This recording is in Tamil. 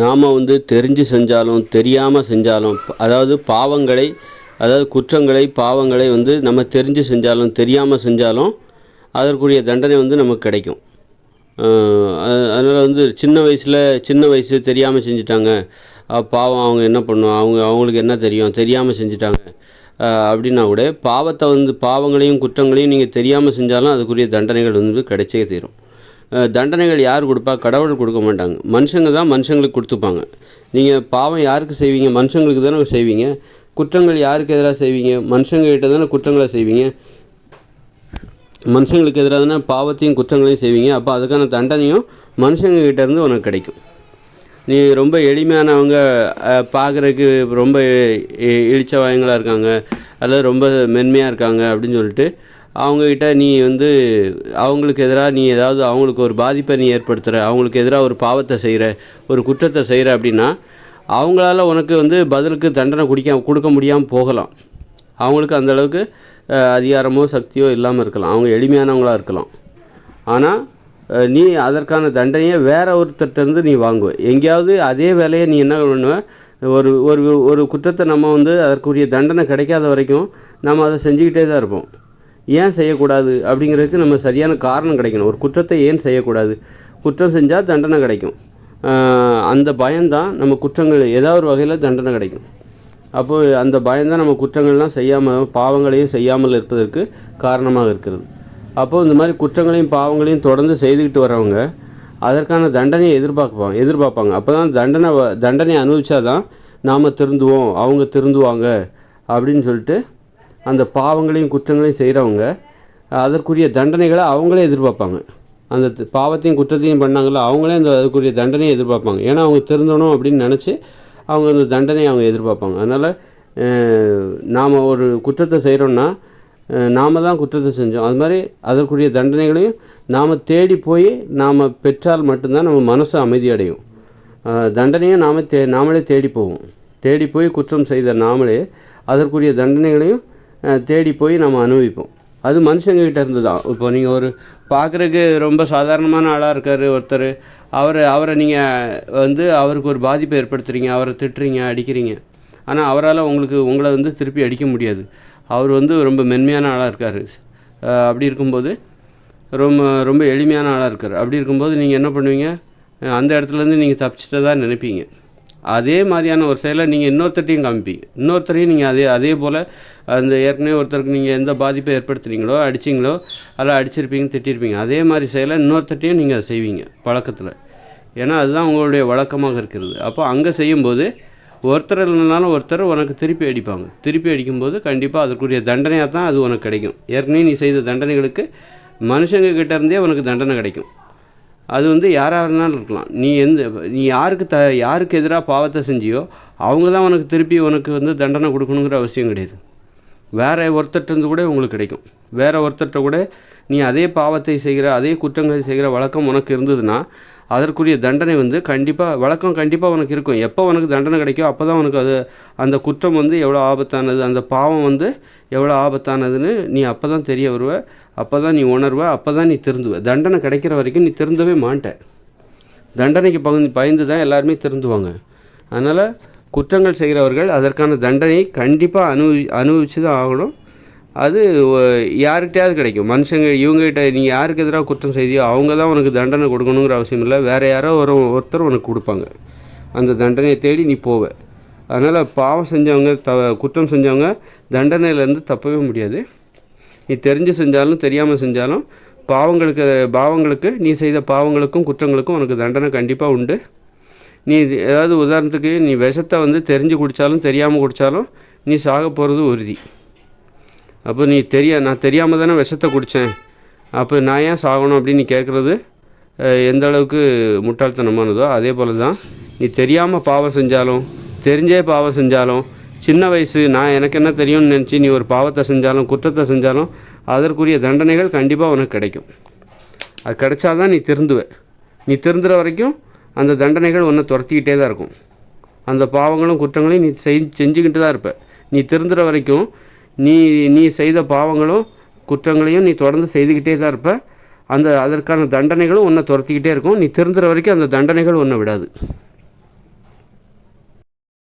நாம் வந்து தெரிஞ்சு செஞ்சாலும் தெரியாமல் செஞ்சாலும் அதாவது பாவங்களை அதாவது குற்றங்களை பாவங்களை வந்து நம்ம தெரிஞ்சு செஞ்சாலும் தெரியாமல் செஞ்சாலும் அதற்குரிய தண்டனை வந்து நமக்கு கிடைக்கும். அதனால் வந்து சின்ன வயசில் சின்ன வயசு தெரியாமல் செஞ்சுட்டாங்க. பாவம் அவங்க என்ன பண்ணுவோம் அவங்க அவங்களுக்கு என்ன தெரியும்? தெரியாமல் செஞ்சுட்டாங்க. அப்படின்னா கூட பாவத்தை வந்து பாவங்களையும் குற்றங்களையும் நீங்கள் தெரியாமல் செஞ்சாலும் அதுக்குரிய தண்டனைகள் வந்து கிடைச்சே தீரும். தண்டனைகள் யார் கொடுப்பா? கடவுள் கொடுக்க மாட்டாங்க. மனுஷங்க தான் மனுஷங்களுக்கு கொடுத்துப்பாங்க. நீங்கள் பாவம் யாருக்கு செய்வீங்க? மனுஷங்களுக்கு தானே செய்வீங்க. குற்றங்கள் யாருக்கு எதிராக செய்வீங்க? மனுஷங்ககிட்ட தானே குற்றங்களை செய்வீங்க. மனுஷங்களுக்கு எதிராக தானே பாவத்தையும் குற்றங்களையும் செய்வீங்க. அப்போ அதுக்கான தண்டனையும் மனுஷங்க இருந்து உனக்கு கிடைக்கும். நீ ரொம்ப எளிமையானவங்க பார்க்குறதுக்கு ரொம்ப இ- இளிச்சவாயங்களாக இருக்காங்க. அல்லது ரொம்ப மென்மையாக இருக்காங்க அப்படின்னு சொல்லிட்டு அவங்கக்கிட்ட நீ வந்து அவங்களுக்கு எதிராக நீ ஏதாவது அவங்களுக்கு ஒரு பாதிப்பை நீ ஏற்படுத்துகிற அவங்களுக்கு எதிராக ஒரு பாவத்தை செய்கிற ஒரு குற்றத்தை செய்கிற அப்படின்னா அவங்களால உனக்கு வந்து பதிலுக்கு தண்டனை குடிக்க கொடுக்க முடியாமல் போகலாம். அவங்களுக்கு அந்த அளவுக்கு அதிகாரமோ சக்தியோ இல்லாமல் இருக்கலாம். அவங்க எளிமையானவங்களாக இருக்கலாம். ஆனால் நீ அதற்கான தண்டனையை வேறு ஒருத்தட்டேருந்து நீ வாங்குவ எங்கேயாவது அதே வேலையை நீ என்ன பண்ணுவ? ஒரு ஒரு ஒரு குற்றத்தை நம்ம வந்து அதற்குரிய தண்டனை கிடைக்காத வரைக்கும் நம்ம அதை செஞ்சுக்கிட்டே தான் இருப்போம். ஏன் செய்யக்கூடாது அப்படிங்கிறதுக்கு நம்ம சரியான காரணம் கிடைக்கணும். ஒரு குற்றத்தை ஏன் செய்யக்கூடாது? குற்றம் செஞ்சால் தண்டனை கிடைக்கும். அந்த பயம்தான் நம்ம குற்றங்கள் ஏதாவது ஒரு வகையில் தண்டனை கிடைக்கும். அப்போது அந்த பயம்தான் நம்ம குற்றங்கள்லாம் செய்யாமல் பாவங்களையும் செய்யாமல் இருப்பதற்கு காரணமாக இருக்கிறது. அப்போது இந்த மாதிரி குற்றங்களையும் பாவங்களையும் தொடர்ந்து செய்துக்கிட்டு வரவங்க அதற்கான தண்டனையை எதிர்பார்ப்பாங்க எதிர்பார்ப்பாங்க. அப்போ தான் தண்டனை வ- அனுபவிச்சா தான் நாம் திருந்துவோம் அவங்க திருந்துவாங்க அப்படின்னு சொல்லிட்டு அந்த பாவங்களையும் குற்றங்களையும் செய்கிறவங்க அதற்குரிய தண்டனைகளை அவங்களே எதிர்பார்ப்பாங்க. அந்த பாவத்தையும் குற்றத்தையும் பண்ணாங்கல்ல அவங்களே அந்த அதுக்குரிய தண்டனையை எதிர்பார்ப்பாங்க. ஏன்னா அவங்க திருந்தணும் அப்படின்னு நினச்சி அவங்க அந்த தண்டனையை அவங்க எதிர்பார்ப்பாங்க. அதனால் நாம் ஒரு குற்றத்தை செய்கிறோன்னா நாம் தான் குற்றத்தை செஞ்சோம். அது மாதிரி அதற்குரிய தண்டனைகளையும் நாம் தேடி போய் நாம் பெற்றால் மட்டும்தான் நம்ம மனசு அமைதியடையும். தண்டனையும் நாம தே நாமளே தேடி போவோம். தேடி போய் குற்றம் செய்த நாமளே அதற்குரிய தண்டனைகளையும் தேடி போய் நம்ம அனுபவிப்போம். அது மனுஷங்கக்கிட்ட இருந்து தான் இப்போ நீங்கள் ஒரு பார்க்குறக்கு ரொம்ப சாதாரணமான ஆளாக இருக்கார் ஒருத்தர். அவரை அவரை நீங்கள் வந்து அவருக்கு ஒரு பாதிப்பை ஏற்படுத்துறீங்க அவரை திட்டுறீங்க அடிக்கிறீங்க. ஆனால் அவரால் உங்களுக்கு உங்களை வந்து திருப்பி அடிக்க முடியாது. அவர் வந்து ரொம்ப மென்மையான ஆளாக இருக்கார். அப்படி இருக்கும்போது ரொம்ப ரொம்ப எளிமையான ஆளாக இருக்கார். அப்படி இருக்கும்போது நீங்கள் என்ன பண்ணுவீங்க? அந்த இடத்துலேருந்து நீங்கள் தப்பிச்சிட்டதா நினைப்பீங்க. அதே மாதிரியான ஒரு செயலை நீங்கள் இன்னொருத்தட்டையும் காமிப்பீங்க. இன்னொருத்தரையும் நீங்கள் அதே அதே போல் அந்த ஏற்கனவே ஒருத்தருக்கு நீங்கள் எந்த பாதிப்பை ஏற்படுத்துனீங்களோ அடிச்சிங்களோ அதில் அடிச்சிருப்பீங்க திட்டிருப்பீங்க. அதே மாதிரி செயலை இன்னொருத்தட்டையும் நீங்கள் அதை செய்வீங்க பழக்கத்தில். ஏன்னா அதுதான் உங்களுடைய வழக்கமாக இருக்கிறது. அப்போ அங்கே செய்யும்போது ஒருத்தர் இல்லைனாலும் ஒருத்தர் உனக்கு திருப்பி அடிப்பாங்க. திருப்பி அடிக்கும்போது கண்டிப்பாக அதற்குரிய தண்டனையாக தான் அது உனக்கு கிடைக்கும். ஏற்கனவே நீ செய்த தண்டனைகளுக்கு மனுஷங்க கிட்ட இருந்தே உனக்கு தண்டனை கிடைக்கும். அது வந்து யாராக இருந்தாலும் இருக்கலாம். நீ எந்த நீ யாருக்கு த யாருக்கு எதிராக பாவத்தை செஞ்சியோ அவங்க தான் உனக்கு திருப்பி உனக்கு வந்து தண்டனை கொடுக்கணுங்கிற அவசியம் கிடையாது. வேறு ஒருத்தர்கிட்ட இருந்து கூட உங்களுக்கு கிடைக்கும். வேறு ஒருத்தர்கிட்ட கூட நீ அதே பாவத்தை செய்கிற அதே குற்றங்களை செய்கிற வழக்கம் உனக்கு இருந்ததுன்னா அதற்குரிய தண்டனை வந்து கண்டிப்பாக வழக்கம் கண்டிப்பாக உனக்கு இருக்கும். எப்போ உனக்கு தண்டனை கிடைக்கோ அப்போ தான் உனக்கு அது அந்த குற்றம் வந்து எவ்வளோ ஆபத்தானது அந்த பாவம் வந்து எவ்வளோ ஆபத்தானதுன்னு நீ அப்போ தான் தெரிய வருவ அப்போ தான் நீ உணர்வ அப்போ தான் நீ திருந்துவ. தண்டனை கிடைக்கிற வரைக்கும் நீ திருந்தவே மாட்ட. தண்டனைக்கு பகுந்து பயந்து தான் எல்லாருமே திருந்துவாங்க. அதனால் குற்றங்கள் செய்கிறவர்கள் அதற்கான தண்டனையை கண்டிப்பாக அனுபவி அனுபவிச்சு தான் ஆகணும். அது யாருக்கிட்டையாவது கிடைக்கும். மனுஷங்க இவங்ககிட்ட நீ யாருக்கு எதிராக குற்றம் செய்தியோ அவங்க தான் உனக்கு தண்டனை கொடுக்கணுங்கிற அவசியம் இல்லை. வேறு யாரோ ஒரு ஒருத்தர் உனக்கு கொடுப்பாங்க. அந்த தண்டனையை தேடி நீ போவ. அதனால் பாவம் செஞ்சவங்க த குற்றம் செஞ்சவங்க தண்டனையிலேருந்து தப்பவே முடியாது. நீ தெரிஞ்சு செஞ்சாலும் தெரியாமல் செஞ்சாலும் பாவங்களுக்கு பாவங்களுக்கு நீ செய்த பாவங்களுக்கும் குற்றங்களுக்கும் உனக்கு தண்டனை கண்டிப்பாக உண்டு. நீ இது- ஏதாவது உதாரணத்துக்கு நீ விஷத்தை வந்து தெரிஞ்சு குடித்தாலும் தெரியாமல் குடித்தாலும் நீ சாக போகிறது உறுதி. அப்போ நீ தெரிய நான் தெரியாமல் தானே விஷத்தை குடித்தேன் அப்போ நான் ஏன் சாகணும் அப்படின்னு நீ கேட்குறது எந்த அளவுக்கு முட்டாள்தனமானதோ அதே போல் தான் நீ தெரியாமல் பாவம் செஞ்சாலும் தெரிஞ்சே பாவம் செஞ்சாலும் சின்ன வயசு நான் எனக்கு என்ன தெரியும்னு நினச்சி நீ ஒரு பாவத்தை செஞ்சாலும் குற்றத்தை செஞ்சாலும் அதற்குரிய தண்டனைகள் கண்டிப்பாக உனக்கு கிடைக்கும். அது கிடைச்சாதான் நீ திருந்துவ. நீ திருந்துற வரைக்கும் அந்த தண்டனைகள் உன்னை துரத்திக்கிட்டே தான் இருக்கும். அந்த பாவங்களும் குற்றங்களையும் நீ செய் செஞ்சுக்கிட்டு தான் இருப்ப. நீ திருந்துற வரைக்கும் நீ நீ செய்த பாவங்களும் குற்றங்களையும் நீ தொடர்ந்து செய்துக்கிட்டே தான் இருப்ப. அந்த அதற்கான தண்டனைகளும் உன்னை துரத்திக்கிட்டே இருக்கும். நீ திருந்துற வரைக்கும் அந்த தண்டனைகள் உன்னை விடாது.